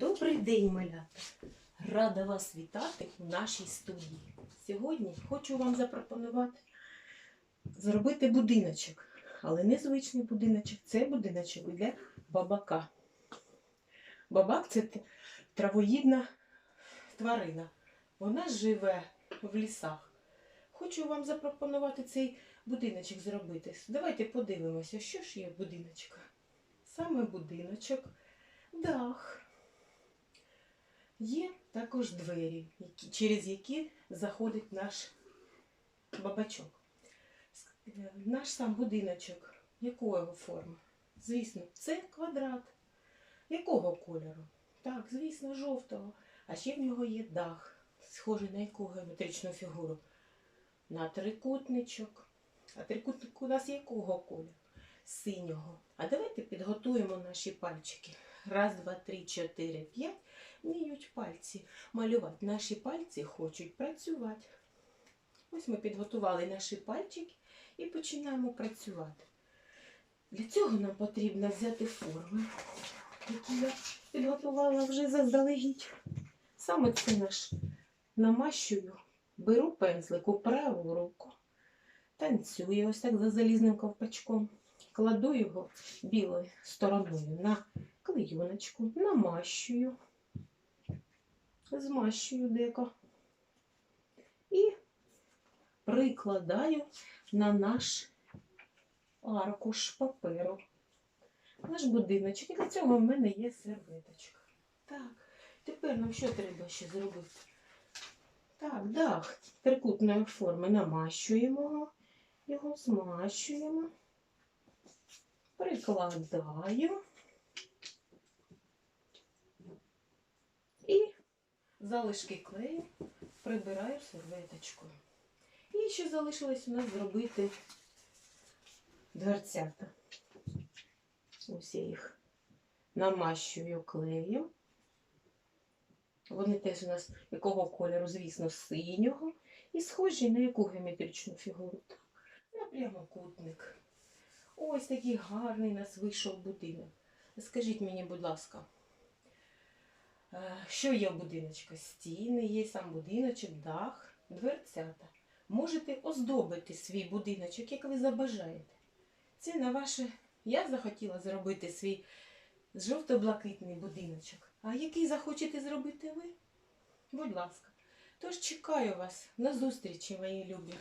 Добрий день, малята! Рада вас вітати у нашій студії. Сьогодні хочу вам запропонувати зробити будиночок, але не звичний будиночок, це будиночок для бабака. Бабак це травоїдна тварина. Вона живе в лісах. Хочу вам запропонувати цей будиночок зробити. Давайте подивимося, що ж є в будиночку. Саме будиночок, дах. Є також двері, через які заходить наш бабачок. Е, Наш сам будиночок якої форми? Звісно, це квадрат. Якого кольору? Так, звісно, жовтого. А ще в нього є дах, схожий на яку геометричну фігуру? На трикутничок. А трикутник у нас якого кольору? Синього. А давайте підготуємо наші пальчики. Раз, два, три, чотири, п'ять. Вміють пальці малювати. Наші пальці хочуть працювати. Ось ми підготували наші пальчики і починаємо працювати. Для цього нам потрібно взяти форми, які я підготувала вже заздалегідь. Саме це наш намащую, беру пензлик у праву руку, танцюю ось так за залізним ковпачком, кладу його білою стороною на клейоночку, намащую змащую деко і прикладаю на наш аркуш паперу. Наш будиночок. І для цього в мене є серветочка. Так, тепер нам що треба ще зробити? Так, дах трикутної форми намащуємо його, його змащуємо, прикладаю. І залишки клею прибираю серветочкою. І ще залишилось у нас зробити дверцята. Ось я їх намащую клеєм. Вони теж у нас якого кольору, звісно, синього. І схожі на яку геометричну фігуру? Так, на прямокутник. Ось такий гарний у нас вийшов будинок. Скажіть мені, будь ласка, Що є в будиночку? Стіни, є сам будиночок, дах, дверцята. Можете оздобити свій будиночок, як ви забажаєте. Це на ваше. Я захотіла зробити свій жовто-блакитний будиночок. А який захочете зробити ви? Будь ласка. Тож чекаю вас на зустрічі, мої любі.